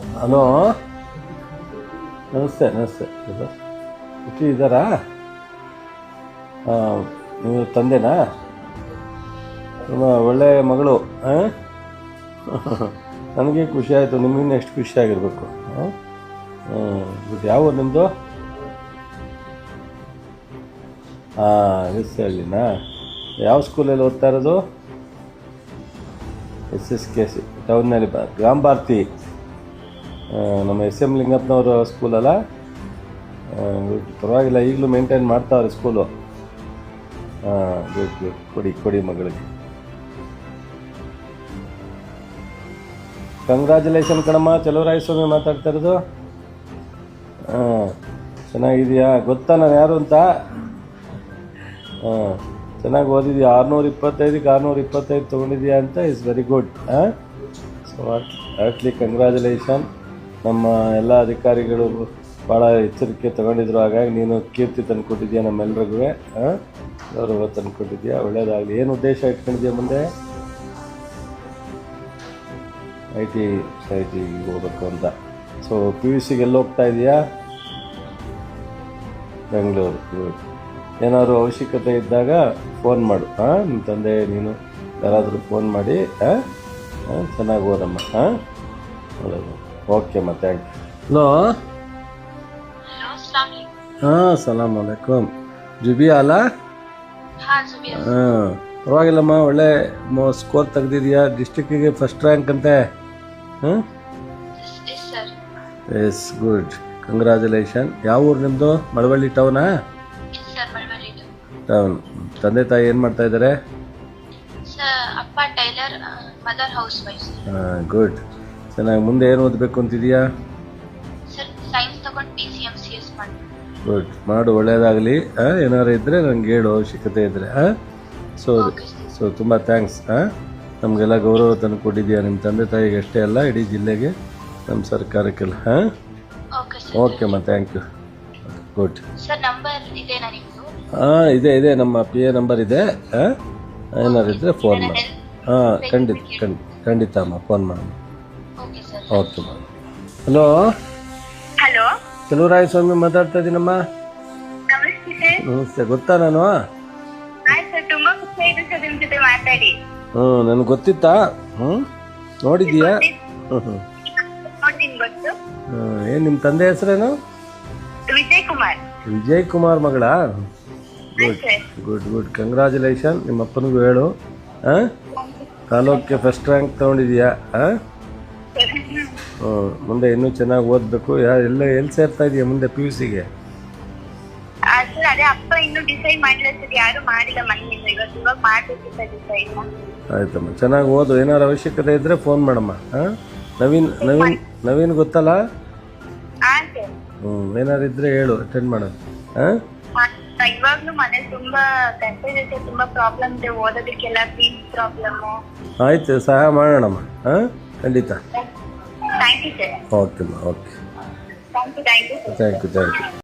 Hello? ನಮಸ್ತೆ ನಮಸ್ತೆ. ಹುಟ್ಟಿ ಇದ್ದಾರಾ ಹಾಂ ನೀವು ತಂದೆನಾ? ತುಂಬ ಒಳ್ಳೆಯ ಮಗಳು ಹಾಂ ನನಗೆ ಖುಷಿ ಆಯಿತು ನಿಮಗಿನ್ನ ಎಷ್ಟು ಖುಷಿಯಾಗಿರ್ಬೇಕು ಹಾಂ ಇದು ಯಾವ ನಿಮ್ಮದು ಹಾಂ ಎಸ್ ಹೇಳಿನಾ ಯಾವ ಸ್ಕೂಲಲ್ಲಿ ಓದ್ತಾ ಇರೋದು? ಎಸ್ ಎಸ್ ಕೆ ಸಿ, ಟೌನ್ನಲ್ಲಿ ಗ್ರಾಮ ಭಾರತಿ. ನಮ್ಮ ಎಸ್ ಎಂ ಲಿಂಗಪ್ಪನವ್ರ ಸ್ಕೂಲಲ್ಲ ಪರವಾಗಿಲ್ಲ, ಈಗಲೂ ಮೇಂಟೈನ್ ಮಾಡ್ತಾವ್ರೆ ಸ್ಕೂಲು ಹಾಂ ಗುಡ್ ಗುಡ್, ಕೊಡಿ ಕೊಡಿ ಮಗಳಿಗೆ. ಕಂಗ್ರ್ಯಾಚುಲೇಷನ್ ಕಣಮ್ಮ ಚಲುವರಾಯ ಸ್ವಾಮಿ ಮಾತಾಡ್ತಾ ಇರೋದು. ಹಾಂ ಚೆನ್ನಾಗಿದೆಯಾ? ಗೊತ್ತಾ ನಾನು ಯಾರು ಅಂತ? ಹಾಂ ಚೆನ್ನಾಗಿ ಓದಿದ್ಯಾ? ಆರುನೂರ ಇಪ್ಪತ್ತೈದಕ್ಕೆ ಆರುನೂರ ಇಪ್ಪತ್ತೈದು ತೊಗೊಂಡಿದ್ಯಾ ಅಂತ? ಇಸ್ ವೆರಿ ಗುಡ್ ಹಾಂ ಸೊ ಹಾರ್ಟ್ಲಿ ಕಂಗ್ರ್ಯಾಚುಲೇಷನ್ ನಮ್ಮ ಎಲ್ಲ ಅಧಿಕಾರಿಗಳು ಭಾಳ ಎಚ್ಚರಿಕೆ ತಗೊಂಡಿದ್ರು. ಹಾಗಾಗಿ ನೀನು ಕೀರ್ತಿ ತಂದುಕೊಟ್ಟಿದ್ಯಾ ನಮ್ಮೆಲ್ರಿಗೂ ಹಾಂ ಗೌರವ ತಂದುಕೊಟ್ಟಿದ್ಯಾ? ಒಳ್ಳೇದಾಗಲಿ. ಏನು ಉದ್ದೇಶ ಇಟ್ಕೊಂಡಿದ್ಯಾ ಮುಂದೆ? ಐ ಟಿ ಐ ಟಿ ಹೋಗ್ಬೇಕು ಅಂತ. ಸೊ ಪಿ ಯು ಸಿಗೆ ಎಲ್ಲಿ ಹೋಗ್ತಾ ಇದೆಯಾ? ಬೆಂಗಳೂರು. ಏನಾದರೂ ಅವಶ್ಯಕತೆ ಇದ್ದಾಗ ಫೋನ್ ಮಾಡು. ಹಾಂ ನಿಮ್ಮ ತಂದೆ, ನೀನು ಯಾರಾದರೂ ಫೋನ್ ಮಾಡಿ ಹಾಂ ಹಾಂ ಚೆನ್ನಾಗಿ ಓದಮ್ಮ ಹಾಂ ಒಳ್ಳೆಯದು ಓಕೆ ಮತ್ತೆ ಹಲೋ ಹಾಂ ಸಲಾಮ್ ಅಲೈಕುಮ್ ಜುಬಿ ಅಲ್ಲ ಹಾಂ ಪರವಾಗಿಲ್ಲಮ್ಮ ಒಳ್ಳೆ ಸ್ಕೋರ್ ತೆಗ್ದಿದ್ಯಾ? ಡಿಸ್ಟಿಕ್ಕಿಗೆ ಫಸ್ಟ್ ರ್ಯಾಂಕ್ ಅಂತೆ. ಹಾಂ ಎಸ್ ಗುಡ್ ಕಂಗ್ರ್ಯಾಚುಲೇಷನ್ ಯಾವ ಊರು ನಿಮ್ಮದು ಮಳವಳ್ಳಿ ಟೌನಾ ಟೌನ್ ತಂದೆ ತಾಯಿ ಏನು ಮಾಡ್ತಾ ಇದ್ದಾರೆ? ಗುಡ್ ಚೆನ್ನಾಗಿ ಮುಂದೆ ಏನು ಓದಬೇಕು ಅಂತಿದೆಯಾ? ಗುಡ್ ಮಾಡು. ಒಳ್ಳೇದಾಗಲಿ. ಏನಾರು ಇದ್ದರೆ ನನಗೆ ಹೇಳು ಅವಶ್ಯಕತೆ ಇದ್ದರೆ ಹಾಂ ಸೊ ಸೊ ತುಂಬ ಥ್ಯಾಂಕ್ಸ್ ಹಾಂ ನಮಗೆಲ್ಲ ಗೌರವ ತಂದು ಕೊಟ್ಟಿದ್ಯಾ ನಿಮ್ಮ ತಂದೆ ತಾಯಿಗೆ ಅಷ್ಟೇ ಅಲ್ಲ ಇಡೀ ಜಿಲ್ಲೆಗೆ ನಮ್ಮ ಸರ್ಕಾರಕ್ಕೆಲ್ಲ ಹಾಂ ಓಕೆ ಅಮ್ಮ ಥ್ಯಾಂಕ್ ಯು ಗುಡ್ ಹಾಂ ಇದೆ ಇದೆ ನಮ್ಮ ಪಿ ಎ ನಂಬರ್ ಇದೆ ಹಾಂ ಏನಾರು ಇದ್ದರೆ ಫೋನ್ ಮಾಡಿ. ಹಾಂ ಖಂಡಿತ ಖಂಡಿತ ಖಂಡಿತ ಅಮ್ಮ ಫೋನ್ ಮಾಡೋಣ okay. Hello? Hello? Chaluvaraya Swamy ಮಾತಾಡ್ತಾ ಇದ್ದೀನಮ್ಮ ನಮಸ್ತೆ ಗೊತ್ತಾ ನಾನು? ಹ್ಞೂ ನನಗೆ ಗೊತ್ತಿತ್ತಾ? ಹ್ಞೂ ನೋಡಿದ್ದೀಯಾ? ಹ್ಞೂ ಹ್ಞೂ ಏನು ನಿಮ್ಮ ತಂದೆ ಹೆಸರೇನು? ವಿಜಯ್ ಕುಮಾರ್ ವಿಜಯ್ ಕುಮಾರ್ ಮಗಳಾ ಗುಡ್ ಗುಡ್ ಗುಡ್ ಕಂಗ್ರ್ಯಾಚುಲೇಷನ್ ನಿಮ್ಮ ಅಪ್ಪನಿಗೂ ಹೇಳು. ಹಾಂ? ತಾಲೂಕಿಗೆ ಫಸ್ಟ್ ರ್ಯಾಂಕ್ ತೊಗೊಂಡಿದ್ಯಾ ಹಾಂ? ಮುಂದೆ ಇನ್ನೂ ಚೆನ್ನಾಗಿ ಓದಬೇಕು. ಎಲ್ಲ ಎಲ್ಲಿ ಸೇರ್ತಾ ಇದೆಯಾ ಮುಂದೆ ಪಿ ಯು ಸಿಗೆ ಸರ್ ಅದೇ ಅಪ್ಪ ಇನ್ನೂ ಡಿಸೈಡ್ ಮಾಡಿಲ್ಲ ಸರ್. ಯಾರು ಮಾಡಿಲ್ಲ ಮನೆಯಿಂದ. ಇವತ್ತು ಇವಾಗ ಮಾಡ್ಬೇಕು ಸರ್ ಡಿಸೈಡ್ ಆಯ್ತಮ್ಮ ಚೆನ್ನಾಗಿ ಓದು. ಏನಾದ್ರು ಅವಶ್ಯಕತೆ ಇದ್ರೆ ಫೋನ್ ಮಾಡಮ್ಮ. ಹಾಂ? ನವೀನ್ ನವೀನ್ ನವೀನ್ ಗೊತ್ತಲ್ಲ? ಹ್ಞೂ ಏನಾರು ಇದ್ದರೆ ಹೇಳು ಅಟೆಂಡ್ ಮಾಡೋದು. ಹಾಂ? ಇವಾಗ್ಲೂ ಮನೆ ತುಂಬಾ ಕಷ್ಟ ಇದೆ ತುಂಬಾ ಪ್ರಾಬ್ಲಮ್ ಇದೆ. ಓದೋದಕ್ಕೆಲ್ಲ ಫೀಸ್ ಪ್ರಾಬ್ಲಮ್ ಆಯ್ತು ಸಹಾಯ ಮಾಡೋಣಮ್ಮ. ಹಾಂ? ಖಂಡಿತ. Thank you sir ಓಕೆಮ್ಮ